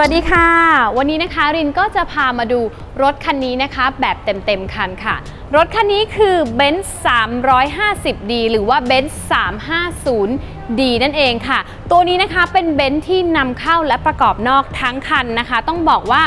สวัสดีค่ะ วันนี้นะคะรินก็จะพามาดูรถคันนี้นะคะ แบบเต็มๆคันค่ะ รถคันนี้คือ b e n z 350D หรือว่า b e n z 350D นั่นเองค่ะ ตัวนี้นะคะเป็นเบนซ์ที่นำเข้าและประกอบนอกทั้งคันนะคะ ต้องบอกว่า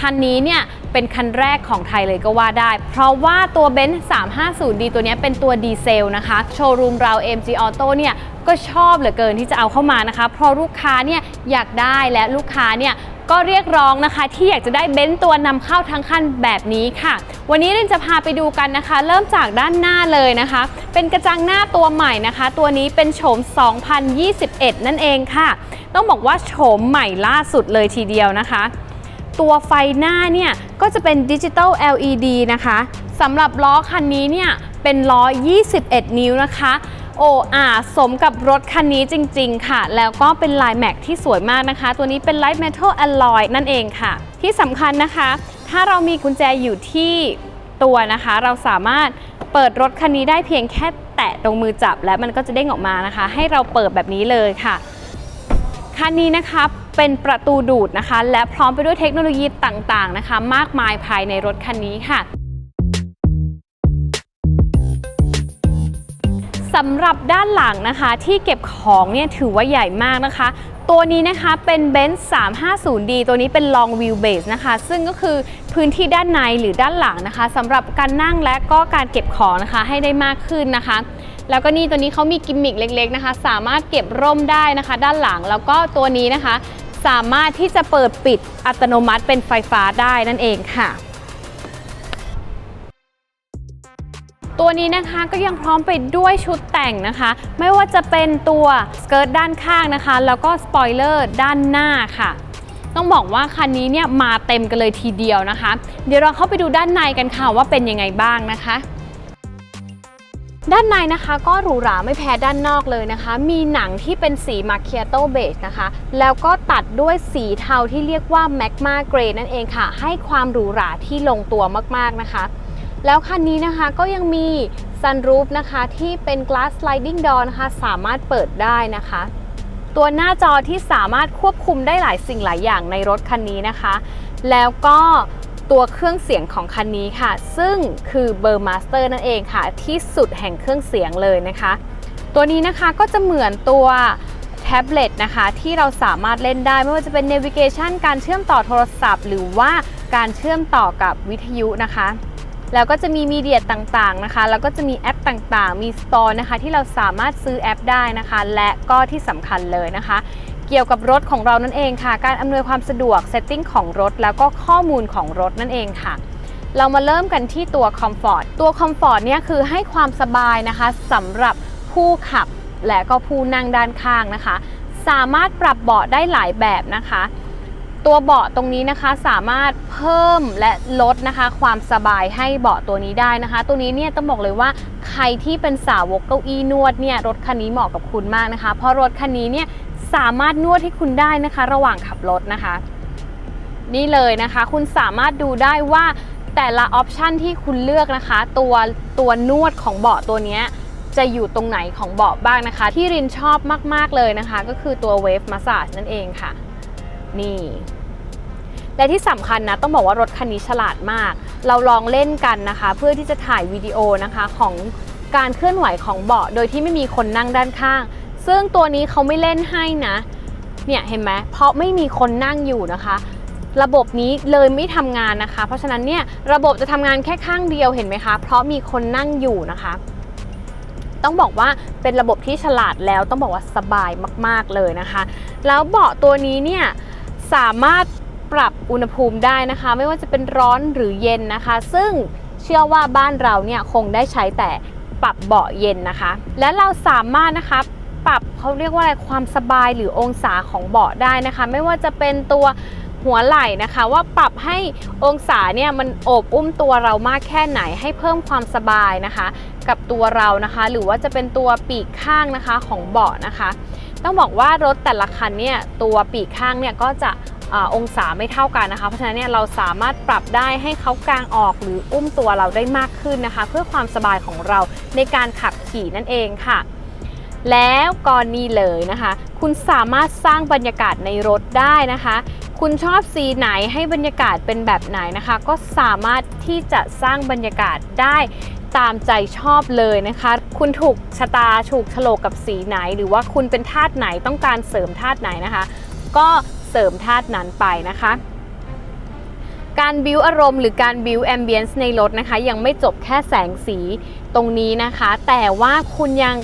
คันนี้เนี่ยเป็นคันแรกของไทยเลยก็ว่าได้ เพราะว่าตัว b e n z 350D ตัวนี้เป็นตัวดีเซลนะคะ โชว์รูมเรา MG Auto เนี่ยก็ชอบเหลือเกินที่จะเอาเข้ามานะคะ เพราะลูกค้าเนี่ยอยากได้และลูกค้าเนี่ย ก็เรียกร้องนะคะ ที่อยากจะได้เบนซ์ตัวนำเข้าทั้งคันแบบนี้ค่ะ วันนี้เรนจะพาไปดูกันนะคะ เริ่มจากด้านหน้าเลยนะคะ เป็นกระจังหน้าตัวใหม่นะคะ ตัวนี้เป็นโฉม 2021 นั่นเองค่ะ ต้องบอกว่าโฉมใหม่ล่าสุดเลยทีเดียวนะคะ ตัวไฟหน้าเนี่ยก็จะเป็นดิจิตอล LED นะคะสำหรับล้อคันนี้เนี่ยเป็นล้อ 21 นิ้วนะคะ โอ้อาสมกับรถคันนี้จริง ๆ ค่ะ แล้วก็เป็นลายแม็กที่สวยมากนะคะ ตัวนี้เป็น Light Metal Alloy นั่นเองค่ะ ที่สำคัญนะคะ ถ้าเรามีกุญแจอยู่ที่ตัวนะคะ เราสามารถเปิดรถคันนี้ได้เพียงแค่แตะตรงมือจับและมันก็จะเด้งออกมานะคะ ให้เราเปิดแบบนี้เลยค่ะ คันนี้นะคะเป็นประตูดูดนะคะ และพร้อมไปด้วยเทคโนโลยีต่างๆนะคะ มากมายภายในรถคันนี้ค่ะ สำหรับด้านหลังนะคะที่เก็บของเนี่ยถือว่าใหญ่มากนะคะ ตัวนี้นะคะเป็น Benz 350D ตัวนี้เป็น Long Wheel Base นะคะ ซึ่งก็คือพื้นที่ด้านในหรือด้านหลังนะคะสำหรับการนั่งและก็การเก็บของนะคะให้ได้มากขึ้นนะคะ แล้วก็นี่ตัวนี้เขามีกิมมิคเล็กๆนะคะ สามารถเก็บร่มได้นะคะ ด้านหลังแล้วก็ตัวนี้นะคะ สามารถที่จะเปิดปิดอัตโนมัติเป็นไฟฟ้าได้นั่นเองค่ะ ตัวนี้นะคะก็ยังพร้อมไปด้วยชุดแต่งนะคะ ไม่ว่าจะเป็นตัวสเกิร์ตด้านข้างนะคะ แล้วก็สปอยเลอร์ด้านหน้าค่ะ ต้องบอกว่าคันนี้เนี่ยมาเต็มกันเลยทีเดียวนะคะ เดี๋ยวเราเข้าไปดูด้านในกันค่ะว่าเป็นยังไงบ้างนะคะด้านในนะคะก็หรูหราไม่แพ้ด้านนอกเลยนะคะ มีหนังที่เป็นสีมาเคียโตเบจนะคะ แล้วก็ตัดด้วยสีเทาที่เรียกว่าแมกมาเกรนั่นเองค่ะ ให้ความหรูหราที่ลงตัวมากๆนะคะ แล้วคันนี้นะคะก็ยังมี sunroof นะคะที่เป็น glass sliding door นะคะสามารถเปิดได้นะคะ ตัวหน้าจอที่สามารถควบคุมได้หลายสิ่งหลายอย่างในรถคันนี้นะคะ แล้วก็ตัวเครื่องเสียงของคันนี้ค่ะ ซึ่งคือเบอร์มาสเตอร์นั่นเองค่ะ ที่สุดแห่งเครื่องเสียงเลยนะคะ ตัวนี้นะคะก็จะเหมือนตัวแท็บเล็ตนะคะ ที่เราสามารถเล่นได้ไม่ว่าจะเป็น navigation การเชื่อมต่อโทรศัพท์ หรือว่าการเชื่อมต่อกับวิทยุนะคะ แล้วก็จะมีมีเดียต่างๆนะคะ แล้วก็จะมีแอปต่างๆ มีสตอร์นะคะ ที่เราสามารถซื้อแอปได้นะคะ และก็ที่สำคัญเลยนะคะ เกี่ยวกับรถของเรานั่นเองค่ะ การอำนวยความสะดวกเซตติ้งของรถ แล้วก็ข้อมูลของรถนั่นเองค่ะเรามาเริ่มกันที่ตัวคอมฟอร์ตตัวคอมฟอร์ตเนี่ยคือให้ความสบายนะคะสำหรับผู้ขับและก็ผู้นั่งด้านข้างนะคะ สามารถปรับเบาะได้หลายแบบนะคะ ตัวเบาะตรงนี้นะคะสามารถเพิ่มและลดนะคะ ความสบายให้เบาะตัวนี้ได้นะคะ ตัวนี้เนี่ยต้องบอกเลยว่าใครที่เป็นสาวกเก้าอี้นวดเนี่ยรถคันนี้เหมาะกับคุณมากนะคะ เพราะรถคันนี้เนี่ยสามารถนวดให้คุณได้นะคะ ระหว่างขับรถนะคะ นี่เลยนะคะ คุณสามารถดูได้ว่าแต่ละออปชันที่คุณเลือกนะคะ ตัวตัวนวดของเบาะตัวนี้จะอยู่ตรงไหนของเบาะบ้างนะคะ ที่รินชอบมาก ๆ เลยนะคะ ก็คือตัวเวฟมาส s า g นั่นเองค่ะ นี่ และที่สำคัญนะต้องบอกว่ารถคันนี้ฉลาดมาก เราลองเล่นกันนะคะ เพื่อที่จะถ่ายวิดีโอนะคะของการเคลื่อนไหวของเบาะ โดยที่ไม่มีคนนั่งด้านข้าง ซึ่งตัวนี้เขาไม่เล่นให้นะ เนี่ยเห็นไหมเพราะไม่มีคนนั่งอยู่นะคะ ระบบนี้เลยไม่ทำงานนะคะ เพราะฉะนั้นเนี่ยระบบจะทำงานแค่ข้างเดียวเห็นไหมคะ เพราะมีคนนั่งอยู่นะคะต้องบอกว่าเป็นระบบที่ฉลาดแล้วต้องบอกว่าสบายมาก ๆ เลยนะคะ แล้วเบาะตัวนี้เนี่ยสามารถ ปรับอุณหภูมิได้นะคะ ไม่ว่าจะเป็นร้อนหรือเย็นนะคะ ซึ่งเชื่อว่าบ้านเราเนี่ยคงได้ใช้แต่ปรับเบาะเย็นนะคะ และเราสามารถนะคะปรับเขาเรียกว่าอะไรความสบายหรือองศาของเบาะได้นะคะ ไม่ว่าจะเป็นตัวหัวไหล่นะคะ ว่าปรับให้องศาเนี่ยมันโอบอุ้มตัวเรามากแค่ไหนให้เพิ่มความสบายนะคะ กับตัวเรานะคะ หรือว่าจะเป็นตัวปีกข้างนะคะของเบาะนะคะ ต้องบอกว่ารถแต่ละคันเนี่ยตัวปีกข้างเนี่ยก็จะ อองศาไม่เท่ากันนะคะ เพราะฉะนั้นเนี่ยเราสามารถปรับได้ให้เขากางออกหรืออุ้มตัวเราได้มากขึ้นนะคะ เพื่อความสบายของเราในการขับขี่นั่นเองค่ะ แล้วก็นี่เลยนะคะ คุณสามารถสร้างบรรยากาศในรถได้นะคะ คุณชอบสีไหนให้บรรยากาศเป็นแบบไหนนะคะ ก็สามารถที่จะสร้างบรรยากาศได้ตามใจชอบเลยนะคะ คุณถูกชะตาถูกโฉลกกับสีไหน หรือว่าคุณเป็นธาตุไหนต้องการเสริมธาตุไหนนะคะ ก็ เสริมธาตุนั้นไปนะคะการบิวอารมณ์หรือการบิวแอมเบียนซ์ในรถนะคะ ยังไม่จบแค่แสงสีตรงนี้นะคะ แต่ว่าคุณยัง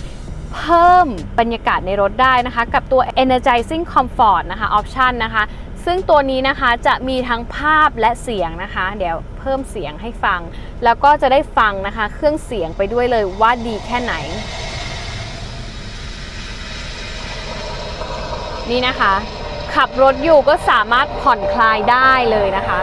เพิ่มบรรยากาศในรถได้นะคะ กับตัว energizing comfort นะคะ option นะคะ ซึ่งตัวนี้นะคะจะมีทั้งภาพและเสียงนะคะ เดี๋ยวเพิ่มเสียงให้ฟัง แล้วก็จะได้ฟังนะคะ เครื่องเสียงไปด้วยเลยว่าดีแค่ไหน นี่นะคะ ขับรถอยู่ก็สามารถผ่อนคลายได้เลยนะคะ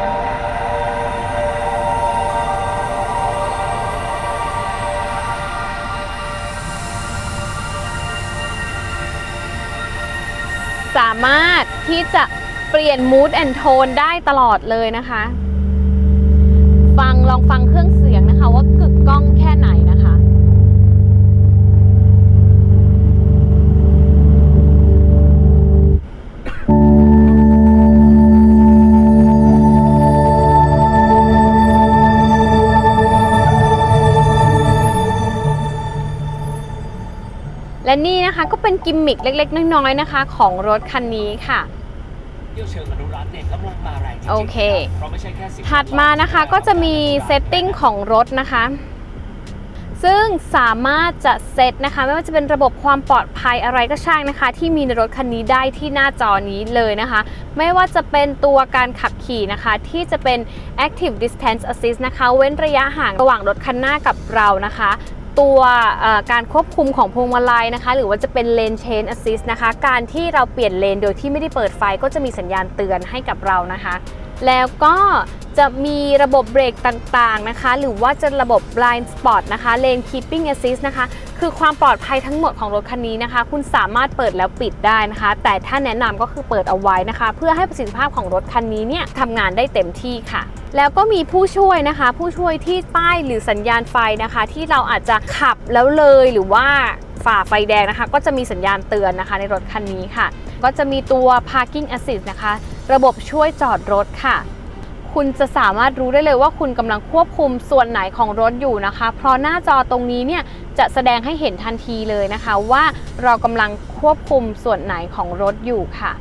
สามารถที่จะเปลี่ยน mood and tone ได้ตลอดเลยนะคะ ฟังลองฟังเครื่องเสียงนะคะว่ากึกก้องแค่ไหน และนี่นะคะก็เป็นกิมมิคเล็กๆ น้อยๆนะคะ ของรถคันนี้ค่ะเที่ยวเชิงอนุรักษ์เนี่ยกำลังมาแรงจริงๆโอเครับเพราะไม่ใช่แค่สิ่งถัดมานะคะก็จะมีเซตติ้งของรถนะคะ ซึ่งสามารถจะเซตนะคะ ไม่ว่าจะเป็นระบบความปลอดภัยอะไรก็ช่างนะคะ ที่มีในรถคันนี้ได้ที่หน้าจอนี้เลยนะคะ ไม่ว่าจะเป็นตัวการขับขี่นะคะ ที่จะเป็น active distance assist นะคะ เว้นระยะห่างระหว่างรถคันหน้ากับเรานะคะ ตัวการควบคุมของพวงมาลัยนะคะ หรือว่าจะเป็นเลนเชนแอสซิสนะคะ การที่เราเปลี่ยนเลนโดยที่ไม่ได้เปิดไฟก็จะมีสัญญาณเตือนให้กับเรานะคะ แล้วก็ จะมีระบบเบรกต่างๆนะคะ หรือว่าจะระบบ blind spot นะคะ lane keeping assist นะคะ คือความปลอดภัยทั้งหมดของรถคันนี้นะคะ คุณสามารถเปิดแล้วปิดได้นะคะ แต่ถ้าแนะนำก็คือเปิดเอาไว้นะคะ เพื่อให้ประสิทธิภาพของรถคันนี้เนี่ยทำงานได้เต็มที่ค่ะแล้วก็มีผู้ช่วยนะคะ ผู้ช่วยที่ป้ายหรือสัญญาณไฟนะคะ ที่เราอาจจะขับแล้วเลยหรือว่าฝ่าไฟแดงนะคะ ก็จะมีสัญญาณเตือนนะคะ ในรถคันนี้ค่ะ ก็จะมีตัว parking assist นะคะ ระบบช่วยจอดรถค่ะ คุณจะสามารถรู้ได้เลยว่าคุณกำลังควบคุมส่วนไหนของรถอยู่นะคะ เพราะหน้าจอตรงนี้เนี่ยจะแสดงให้เห็นทันทีเลยนะคะ ว่าเรากำลังควบคุมส่วนไหนของรถอยู่ค่ะ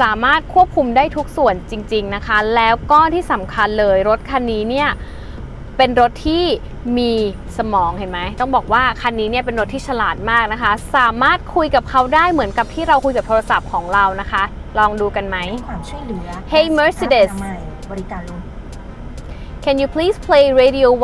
สามารถควบคุมได้ทุกส่วนจริง ๆนะคะ แล้วก็ที่สำคัญเลยรถคันนี้เนี่ย เป็นรถที่มีสมองเห็นไหมต้องบอกว่าคันนี้เนี่ยเป็นรถที่ฉลาดมากนะคะ สามารถคุยกับเขาได้เหมือนกับที่เราคุยกับโทรศัพท์ของเรานะคะ ลองดูกันไหมให้ความช่วยเหลือ Hey Mercedes อนามัยบริการรถ Can you please play Radio 107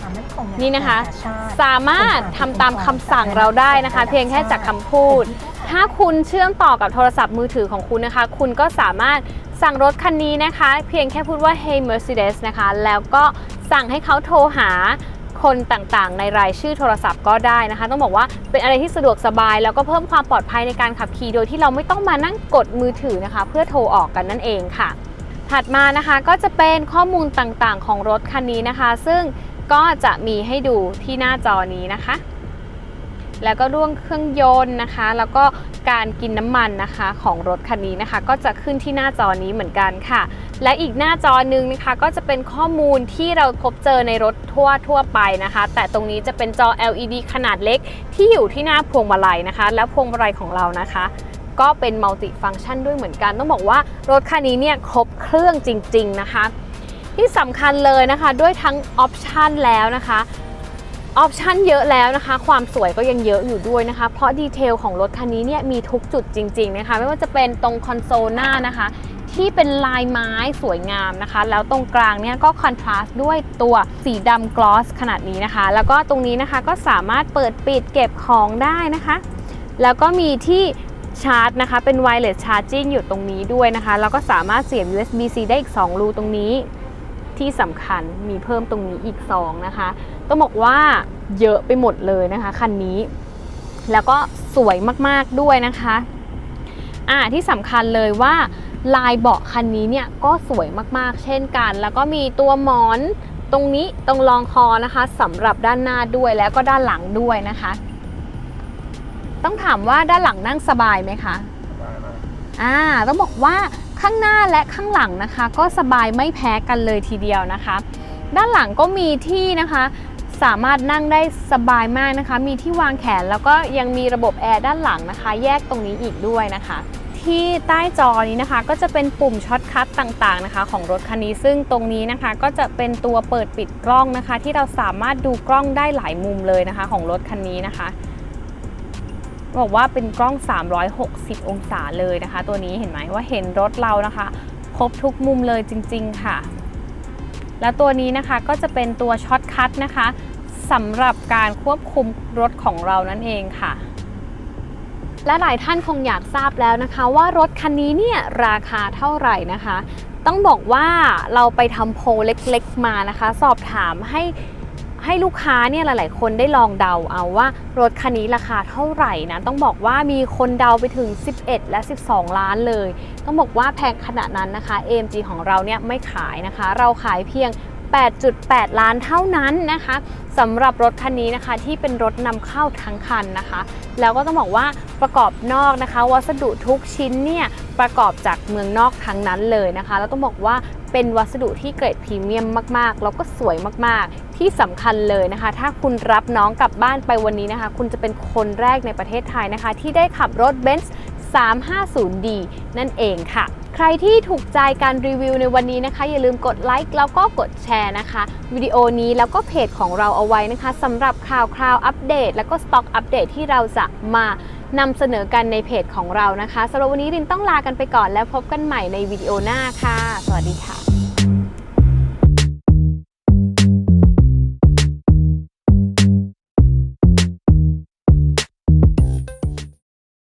ความมั่นคงในี่นะคะอากาศชาติสามารถทำตามคำสั่งเราได้นะคะ เพียงแค่จากคำพูด ถ้าคุณเชื่อมต่อกับโทรศัพท์มือถือของคุณนะคะ คุณก็สามารถ สั่งรถคันนี้นะคะ เพียงแค่พูดว่า Hey Mercedes นะคะ แล้วก็สั่งให้เขาโทรหาคนต่างๆ ในรายชื่อโทรศัพท์ก็ได้นะคะ ต้องบอกว่าเป็นอะไรที่สะดวกสบาย แล้วก็เพิ่มความปลอดภัยในการขับขี่โดยที่เราไม่ต้องมานั่งกดมือถือนะคะ เพื่อโทรออกกันนั่นเองค่ะ ถัดมานะคะก็จะเป็นข้อมูลต่างๆ ของรถคันนี้นะคะ ซึ่งก็จะมีให้ดูที่หน้าจอนี้นะคะ แล้วก็ร่วงเครื่องยนต์นะคะ แล้วก็การกินน้ำมันนะคะของรถคันนี้นะคะ ก็จะขึ้นที่หน้าจอนี้เหมือนกันค่ะ และอีกหน้าจอหนึ่งนะคะ ก็จะเป็นข้อมูลที่เราพบเจอในรถทั่วทั่วไปนะคะ แต่ตรงนี้จะเป็นจอ LED ขนาดเล็กที่อยู่ที่หน้าพวงมาลัยนะคะ แล้วพวงมาลัยของเรานะคะก็เป็นมัลติฟัง c t ชันด้วยเหมือนกัน ต้องบอกว่ารถคันนี้เนี่ยครบเครื่องจริง ๆ นะคะ ที่สำคัญเลยนะคะด้วยทั้งออปชันแล้วนะคะ ออปชันเยอะแล้วนะคะ ความสวยก็ยังเยอะอยู่ด้วยนะคะ เพราะดีเทลของรถคันนี้เนี่ยมีทุกจุดจริงๆนะคะ ไม่ว่าจะเป็นตรงคอนโซลหน้านะคะ ที่เป็นลายไม้สวยงามนะคะ แล้วตรงกลางเนี่ยก็คอนทราสต์ด้วยตัวสีดำกลอสขนาดนี้นะคะ แล้วก็ตรงนี้นะคะก็สามารถเปิดปิดเก็บของได้นะคะ แล้วก็มีที่ชาร์จนะคะ เป็น wireless charging อยู่ตรงนี้ด้วยนะคะ แล้วก็สามารถเสียบ USB-C ได้อีก 2 รูตรงนี้ ที่สำคัญมีเพิ่มตรงนี้อีก 2 นะคะ ต้องบอกว่าเยอะไปหมดเลยนะคะคันนี้ แล้วก็สวยมากๆด้วยนะคะอ่าที่สำคัญเลยว่าลายเบาะคันนี้เนี่ยก็สวยมากๆ เช่นกัน แล้วก็มีตัวหมอนตรงนี้ตรงรองคอนะคะสำหรับด้านหน้าด้วยแล้วก็ด้านหลังด้วยนะคะ ต้องถามว่าด้านหลังนั่งสบายไหมคะอ่าต้องบอกว่า ข้างหน้าและข้างหลังนะคะ ก็สบายไม่แพ้กันเลยทีเดียวนะคะ ด้านหลังก็มีที่นะคะ สามารถนั่งได้สบายมากนะคะ มีที่วางแขนแล้วก็ยังมีระบบแอร์ด้านหลังนะคะ แยกตรงนี้อีกด้วยนะคะที่ใต้จอนี้นะคะก็จะเป็นปุ่มช็อตคัทต่างๆนะคะ ของรถคันนี้ซึ่งตรงนี้นะคะ ก็จะเป็นตัวเปิดปิดกล้องนะคะ ที่เราสามารถดูกล้องได้หลายมุมเลยนะคะ ของรถคันนี้นะคะ บอกว่าเป็นกล้อง 360 องศาเลยนะคะ ตัวนี้เห็นไหมว่าเห็นรถเรานะคะ ครบทุกมุมเลยจริง ๆ ค่ะ แล้วตัวนี้นะคะก็จะเป็นตัวช็อตคัทนะคะสำหรับการควบคุมรถของเรานั่นเองค่ะและหลายท่านคงอยากทราบแล้วนะคะว่ารถคันนี้เนี่ยราคาเท่าไหร่นะคะ ต้องบอกว่าเราไปทำโพลเล็กๆมานะคะ สอบถามให้ ให้ลูกค้าเนี่ยหลาย ๆ คนได้ลองเดาเอาว่ารถคันนี้ราคาเท่าไหร่นะ ต้องบอกว่ามีคนเดาไปถึง 11 และ 12 ล้านเลย ต้องบอกว่าแพงขนาดนั้นนะคะ AMG ของเราเนี่ยไม่ขายนะคะ เราขายเพียง 8.8 ล้านเท่านั้นนะคะ สำหรับรถคันนี้นะคะที่เป็นรถนำเข้าทั้งคันนะคะ แล้วก็ต้องบอกว่าประกอบนอกนะคะ วัสดุทุกชิ้นเนี่ยประกอบจากเมืองนอกทั้งนั้นเลยนะคะ แล้วต้องบอกว่าเป็นวัสดุที่เกรดพรีเมียมมากๆ แล้วก็สวยมากๆ ที่สำคัญเลยนะคะ ถ้าคุณรับน้องกลับบ้านไปวันนี้นะคะ คุณจะเป็นคนแรกในประเทศไทยนะคะ ที่ได้ขับรถ Benz 350D นั่นเองค่ะ ใครที่ถูกใจการรีวิวในวันนี้นะคะ อย่าลืมกดไลค์แล้วก็กดแชร์นะคะ วิดีโอนี้แล้วก็เพจของเราเอาไว้นะคะสำหรับข่าวคราวอัปเดต แล้วก็สต็อกอัปเดตที่เราจะมานำเสนอกันในเพจของเรานะคะสำหรับวันนี้รินต้องลากันไปก่อนแล้วพบกันใหม่ในวิดีโอหน้าค่ะ สวัสดีค่ะ